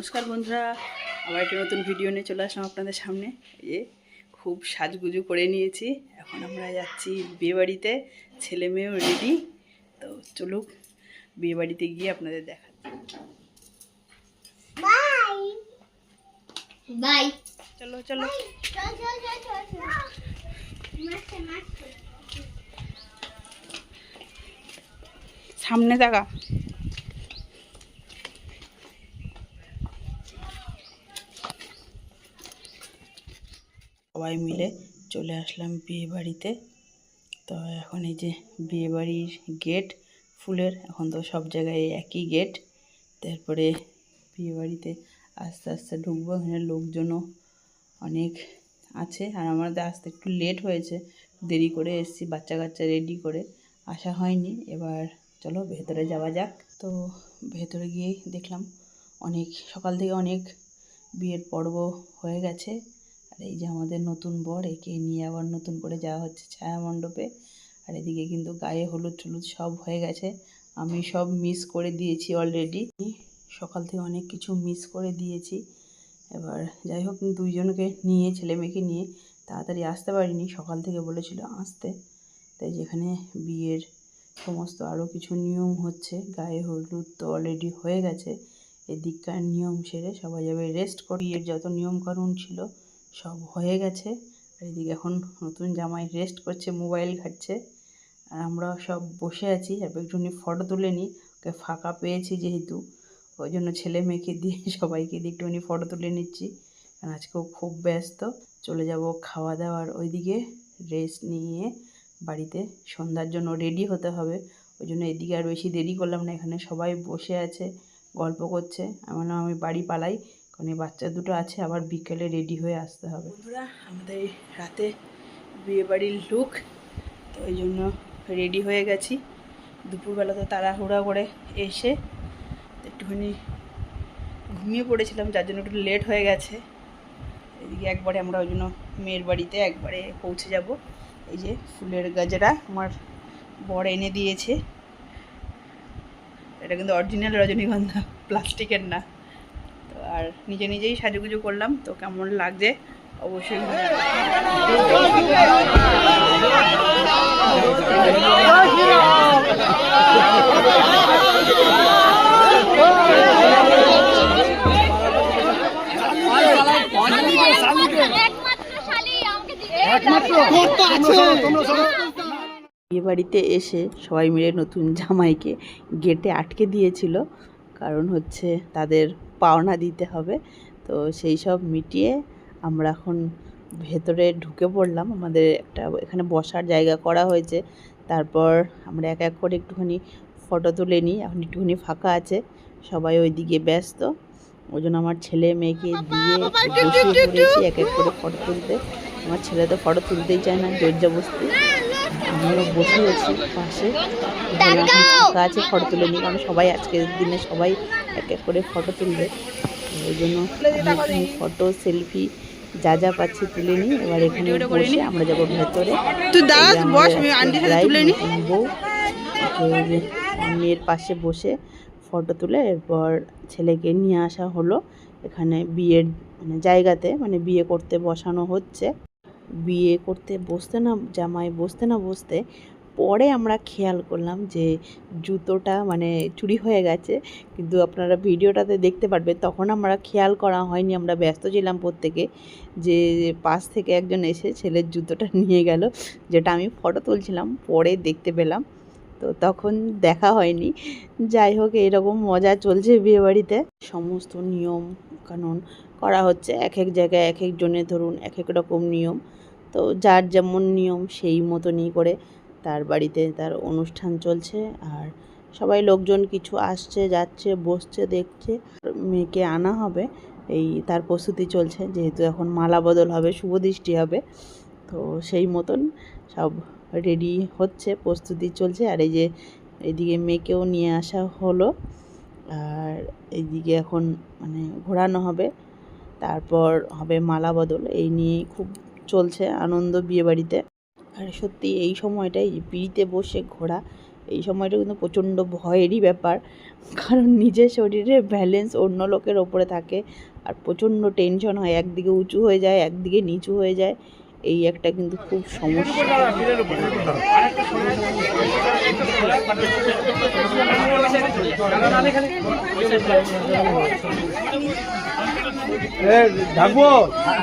নমস্কার বন্ধুরা আবার একটা নতুন ভিডিও নিয়ে চলে আসলাম আপনাদের সামনে। এই যে খুব সাজগুজু করে নিয়েছি। এখন আমরা যাচ্ছি বিয়েবাড়িতে ছেলে মেয়েও রেডি তো চলুক বিয়েবাড়িতে গিয়ে আপনাদের দেখা বাই চলো চলো। সামনে দেখা সবাই মিলে চলে আসলাম বিয়ে বাড়িতে তো এখন এই যে বিয়ে বাড়ির গেট, ফুলের, এখন তো সব জায়গায় একই গেট। তারপরে বিয়ে বাড়িতে আস্তে আস্তে ঢুকবো, এখানে লোকজনও অনেক আছে। আর আমাদের আসতে একটু লেট হয়েছে, দেরি করে এসেছি বাচ্চা কাচ্চা রেডি করে আসা হয়নি। এবার চলো ভেতরে যাওয়া যাক। তো ভেতরে গিয়েই দেখলাম অনেক, সকাল থেকে অনেক বিয়ের পর্ব হয়ে গেছে। এই যে আমাদের নতুন বর, একে নিয়ে আবার নতুন করে যাওয়া হচ্ছে ছায়া মণ্ডপে। আর এদিকে কিন্তু গায়ে হলুদ টলুদ সব হয়ে গেছে। আমি সব মিস করে দিয়েছি অলরেডি সকাল থেকে অনেক কিছু মিস করে দিয়েছি। এবার যাই হোক, দুইজনকে নিয়ে, ছেলে মেয়েকে নিয়ে তাড়াতাড়ি আসতে পারিনি। সকাল থেকে বলেছিল আসতে। তাই যেখানে বিয়ের সমস্ত আরও কিছু নিয়ম হচ্ছে, গায়ে হলুদ তো অলরেডি হয়ে গেছে। এদিককার নিয়ম সেরে সবাই যাবে রেস্ট করে বিয়ের যত নিয়মকানুন ছিল সব হয়ে গেছে। আর এদিকে এখন নতুন জামাই রেস্ট করছে মোবাইল ঘাটছে। আর আমরা সব বসে আছি, আর একটুখানি ফটো তুলে নিই ওকে ফাঁকা পেয়েছি যেহেতু। ওই জন্য ছেলে মেয়েকে দিয়ে সবাইকে দিয়ে একটুখানি ফটো তুলে নিচ্ছি। কারণ আজকেও খুব ব্যস্ত। চলে যাব খাওয়া দাওয়ার ওইদিকে রেস্ট নিয়ে বাড়িতে। সন্ধ্যার জন্য রেডি হতে হবে। ওই জন্য এদিকে আর বেশি দেরি করলাম না। এখানে সবাই বসে আছে, গল্প করছে। এমন আমি বাড়ি পালাই। এই বাচ্চা দুটো আছে, আবার বিকেলে রেডি হয়ে আসতে হবে। বন্ধুরা, আমাদের রাতে বিয়ে বাড়ির লুক তো ওই জন্য রেডি হয়ে গেছি। দুপুরবেলা তো তাড়াহুড়া করে এসে একটুখানি ঘুমিয়ে পড়েছিলাম, যার জন্য একটু লেট হয়ে গেছে। এদিকে একবারে আমরা ওই জন্য মেয়ের বাড়িতে একবারে পৌঁছে যাব। এই যে ফুলের গাজরা আমার বর এনে দিয়েছে। এটা কিন্তু অরিজিনাল রজনীগন্ধা প্লাস্টিকের না। আর নিজে নিজেই সাজুগুজু করলাম, তো কেমন লাগছে অবশ্যই বিয়ে বাড়িতে এসে সবাই মিলে নতুন জামাইকে গেটে আটকে দিয়েছিল, কারণ হচ্ছে তাদের পাওনা দিতে হবে। তো সেই সব মিটিয়ে আমরা এখন ভেতরে ঢুকে পড়লাম। আমাদের একটা এখানে বসার জায়গা করা হয়েছে। তারপর আমরা এক এক করে একটুখানি ফটো তুলে নিই। এখন একটুখানি ফাঁকা আছে। সবাই ওইদিকে ব্যস্ত। ওই জন্য আমার ছেলে মেয়েকে দিয়ে বসিয়ে পড়েছি এক এক করে ফটো তুলতে। আমার ছেলে তো ফটো তুলতেই চায় না জোর জবস্তি আমিও বসে আছি পাশে। আছে ফটো তুলে নিই। কারণ সবাই আজকের দিনে সবাই এক এক করে ফটো তুলবে। ওই জন্য ফটো সেলফি যা যা পাচ্ছি তুলে নিই। এবার এখানে বসে আমরা যাব ভেতরে। তুই দাঁড়া বস আমাদের আমি একটা আন্টির সাথে তুলে নি বউ তো মেয়ের পাশে বসে ফটো তুলে। এরপর ছেলেকে নিয়ে আসা হলো। এখানে বিয়ের মানে জায়গাতে মানে বিয়ে করতে বসানো হচ্ছে। বিয়ে করতে বসতে না, জামাই বসতে না বসতে পরে আমরা খেয়াল করলাম যে জুতোটা মানে চুরি হয়ে গেছে। কিন্তু আপনারা ভিডিওটাতে দেখতে পারবে, তখন আমরা খেয়াল করা হয়নি, আমরা ব্যস্ত ছিলাম প্রত্যেকে যে পাশ থেকে একজন এসে ছেলের জুতোটা নিয়ে গেল, যেটা আমি ফটো তুলছিলাম, পরে দেখতে পেলাম। তো তখন দেখা হয়নি। যাই হোক, এরকম মজা চলছে বিয়েবাড়িতে। সমস্ত নিয়ম কানুন করা হচ্ছে, এক এক জায়গায় এক একজনের ধরুন, এক এক রকম নিয়ম। তো যার যেমন নিয়ম সেই মতনই করে তার বাড়িতে তার অনুষ্ঠান চলছে। আর সবাই লোকজন কিছু আসছে, যাচ্ছে, বসছে, দেখছে। মেয়েকে আনা হবে। এই তার প্রস্তুতি চলছে, যেহেতু এখন মালা বদল হবে, শুভ দৃষ্টি হবে। তো সেই মতন সব রেডি হচ্ছে, প্রস্তুতি চলছে। আর এই যে এদিকে মেয়েকেও নিয়ে আসা হলো। আর এইদিকে এখন মানে ঘোরানো হবে। তারপর হবে মালা বদল। এই নিয়ে খুব চলছে আনন্দ বিয়েবাড়িতে। আর সত্যি এই সময়টাই পিড়িতে বসে ঘোরা এই সময়টা কিন্তু প্রচণ্ড ভয়েরই ব্যাপার। কারণ নিজের শরীরের ব্যালেন্স অন্য লোকের ওপরে থাকে আর প্রচণ্ড টেনশন হয় একদিকে উঁচু হয়ে যায় একদিকে নিচু হয়ে যায়। এই একটা কিন্তু খুব সমস্যা।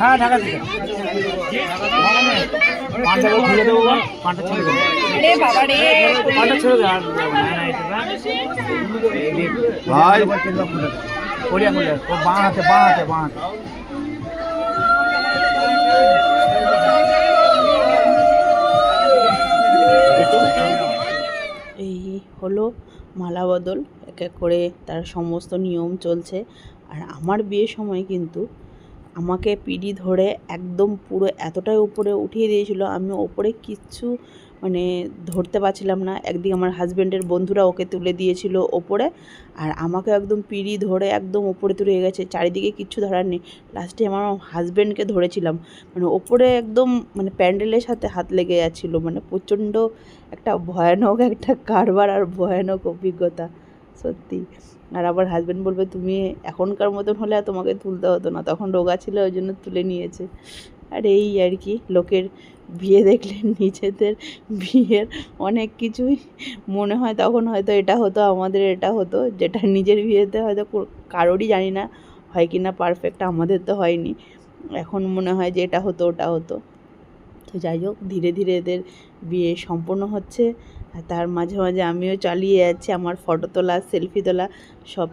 হ্যাঁ ঢাকা এই হলো মালা বদল এক এক করে তার সমস্ত নিয়ম চলছে। আর আমার বিয়ের সময় কিন্তু আমাকে পিড়ি ধরে একদম পুরো এতটাই উপরে উঠিয়ে দিয়েছিল, আমি ওপরে কিচ্ছু মানে ধরতে পারছিলাম না। একদিকে আমার হাজব্যান্ডের বন্ধুরা ওকে তুলে দিয়েছিল ওপরে, আর আমাকে একদম পিড়ি ধরে একদম ওপরে তুলে গেছে, চারিদিকে কিচ্ছু ধরার নেই। লাস্টে আমার হাজব্যান্ডকে ধরেছিলাম মানে ওপরে একদম মানে প্যান্ডেলের সাথে হাত লেগে যাচ্ছিল মানে প্রচণ্ড একটা ভয়ানক একটা কারবার আর ভয়ানক অভিজ্ঞতা। সত্যি। আর আবার হাজব্যান্ড বলবে, তুমি এখনকার মতন হলে আর তোমাকে তুলতে হতো না। তখন রোগা ছিল, ওই জন্য তুলে নিয়েছে। আর এই আর কি, লোকের বিয়ে দেখলে নিজেদের বিয়ের অনেক কিছুই মনে হয় তখন হয়তো এটা হতো, আমাদের এটা হতো। যেটা নিজের বিয়েতে হয়তো কারোরই জানি না হয় কি না পারফেক্ট আমাদের তো হয়নি। এখন মনে হয় যে এটা হতো, ওটা হতো। তো যাই হোক, ধীরে ধীরে এদের বিয়ে সম্পূর্ণ হচ্ছে। আর তার মাঝে মাঝে আমিও চালিয়ে যাচ্ছি, আমার ফটো তোলা সেলফি তোলা, সব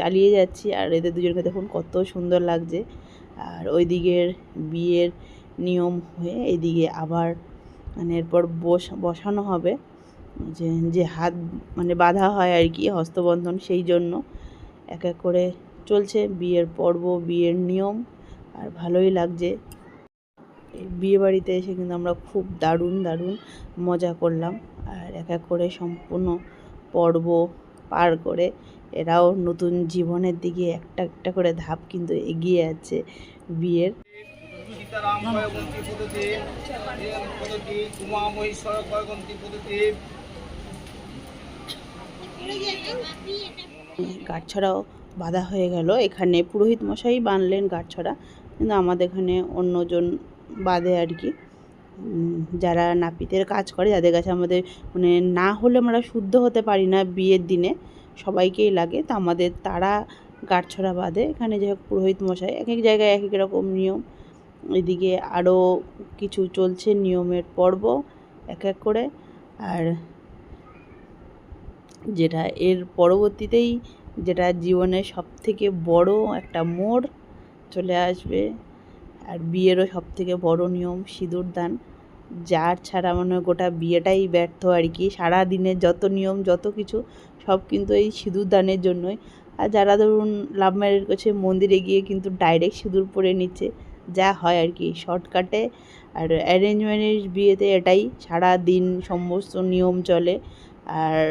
চালিয়ে যাচ্ছি। আর এদের দুজনকে দেখুন কত সুন্দর লাগছে। আর ওই দিকের বিয়ের নিয়ম হয়ে এদিকে আবার মানে এরপর বস, বসানো হবে। যে যে হাত মানে বাঁধা হয় আর কি, হস্তবন্ধন সেই জন্য এক এক করে চলছে। বিয়ের পর্ব, বিয়ের নিয়ম, আর ভালোই লাগছে। এই বিয়ে বাড়িতে এসে কিন্তু আমরা খুব দারুণ দারুণ মজা করলাম। আর এক এক করে সম্পূর্ণ পর্ব পার করে এরাও নতুন জীবনের দিকে একটা একটা করে ধাপ কিন্তু এগিয়ে আছে বিয়ের। গাঁটছড়াও বাঁধা হয়ে গেল। এখানে পুরোহিত মশাই বানলেন গাঁটছড়া। কিন্তু আমাদের এখানে অন্যজন বাঁধে আর কি। যারা নাপিতের কাজ করে, যাদের কাছে আমাদের মানে না হলে আমরা শুদ্ধ হতে পারি না বিয়ের দিনে, সবাইকেই লাগে। তা আমাদের তারা গাঁটছড়া বাঁধে এখানে যে পুরোহিত মশাই এক এক জায়গায় এক এক রকম নিয়ম। এদিকে আরও কিছু চলছে নিয়মের পর্ব এক এক করে। আর যেটা এর পরবর্তীতেই যেটা জীবনের সব থেকে বড় একটা মোড় চলে আসবে। আর বিয়েরও সব থেকে বড় নিয়ম সিঁদুর দান। যার ছাড়া মনে গোটা বিয়েটাই ব্যর্থ আর কি। সারা দিনের যত নিয়ম, যত কিছু, সব কিন্তু এই সিঁদুর দানের জন্যই। আর যারা ধরুন লাভ ম্যারেজ করছে, মন্দিরে গিয়ে কিন্তু ডাইরেক্ট সিঁদুর পরে নিচ্ছে, যা হয় আর কি। শর্টকাটে আর অ্যারেঞ্জ ম্যারেজ বিয়েতে এটাই সারা দিন সমস্ত নিয়ম চলে। আর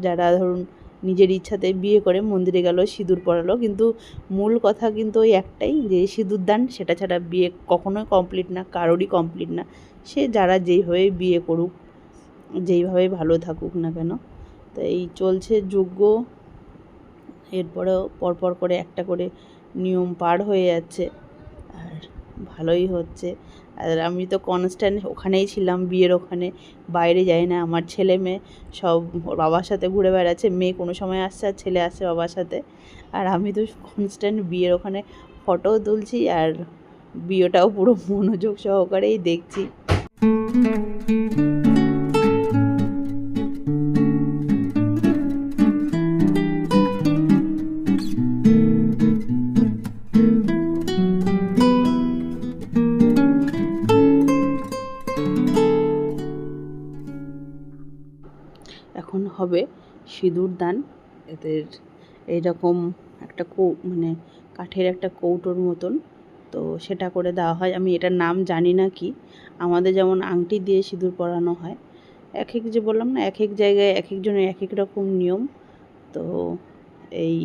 যারা ধরুন নিজের ইচ্ছাতে বিয়ে করে মন্দিরে গেল, সিঁদুর পরালো। কিন্তু মূল কথা কিন্তু ওই একটাই যে, সিঁদুর দান সেটা ছাড়া বিয়ে কখনোই কমপ্লিট না, কারোরই কমপ্লিট না। সে যারা যেইভাবে বিয়ে করুক, যেইভাবে ভালো থাকুক না কেন। তো এই চলছে যজ্ঞ। এরপরেও পরপর করে একটা করে নিয়ম পার হয়ে যাচ্ছে। আর ভালোই হচ্ছে। আর আমি তো কনস্ট্যান্ট ওখানেই ছিলাম বিয়ের ওখানে, বাইরে যাই না। আমার ছেলে মেয়ে সব বাবার সাথে ঘুরে বেড়াচ্ছে, মেয়ে কোনো সময় আসছে আর ছেলে আসছে বাবার সাথে। আর আমি তো কনস্ট্যান্ট বিয়ের ওখানে ফটোও তুলছি আর বিয়েটাও পুরো মনোযোগ সহকারেই দেখছি। এদের এইরকম একটা কৌ মানে কাঠের একটা কৌটোর মতন। তো সেটা করে দেওয়া হয়। আমি এটার নাম জানি না কি। আমাদের যেমন আংটি দিয়ে সিঁদুর পরানো হয় এক এক যে বললাম না এক এক জায়গায় এক একজনের এক এক রকম নিয়ম। তো এই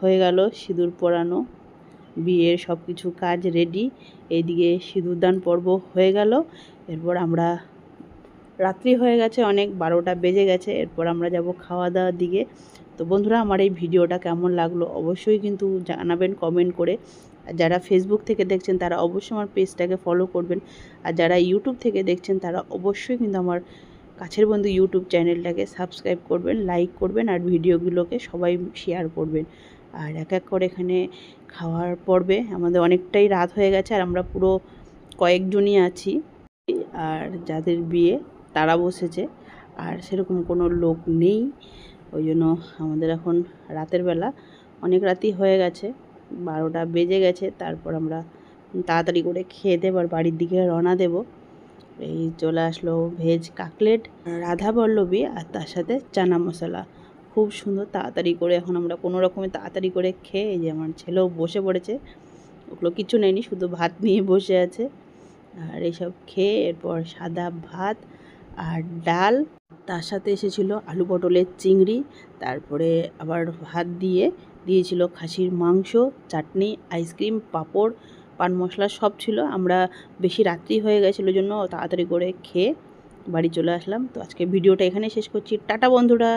হয়ে গেল সিঁদুর পরানো, বিয়ের সব কিছু কাজ রেডি এইদিকে সিঁদুরদান পর্ব হয়ে গেল। এরপর আমরা, রাত্রি হয়ে গেছে, অনেক বারোটা বেজে গেছে। এরপর আমরা যাব খাওয়া দাওয়ার দিকে। বন্ধুরা, আমার এই ভিডিওটা কেমন লাগল অবশ্যই কিন্তু জানাবেন কমেন্ট করে। আর যারা ফেসবুক থেকে দেখছেন, তারা অবশ্যই আমার পেজটাকে ফলো করবেন। আর যারা ইউটিউব থেকে দেখছেন, তারা অবশ্যই কিন্তু আমার কাছের বন্ধু ইউটিউব চ্যানেলটাকে সাবস্ক্রাইব করবেন লাইক করবেন, আর ভিডিওগুলোকে সবাই শেয়ার করবেন। আর এক এক করে এখানে খাওয়ার পর্বে আমাদের অনেকটাই রাত হয়ে গেছে, আর আমরা পুরো কয়েকজনই আছি। আর যাদের বিয়ে তারা বসেছে, আর সেরকম কোনো লোক নেই। ওই জন্য আমাদের এখন রাতের বেলা অনেক রাতই হয়ে গেছে, বারোটা বেজে গেছে, তারপর আমরা তাড়াতাড়ি করে খেয়ে দেবো আর বাড়ির দিকে রওনা দেব। এই চলে আসলো ভেজ কাকলেট, রাধা বল্লভী আর তার সাথে চানা মশলা। খুব সুন্দর তাড়াতাড়ি করে এখন আমরা কোনো রকমে তাড়াতাড়ি করে খেয়ে এই যে আমার ছেলেও বসে পড়েছে, ওগুলো কিছু নেয়নি, শুধু ভাত নিয়ে বসে আছে। আর এইসব খেয়ে এরপর সাদা ভাত আর ডাল তার সাথে এসেছিল আলু পটলের চিংড়ি, তারপরে আবার ভাত দিয়ে দিয়েছিল খাসির মাংস, চাটনি, আইসক্রিম, পাঁপড়, পান মশলা সব ছিল। আমরা বেশি রাত্রি হয়ে গেছিল জন্য তাড়াতাড়ি করে খেয়ে বাড়ি চলে আসলাম। তো আজকে ভিডিওটা এখানে শেষ করছি। টাটা বন্ধুরা!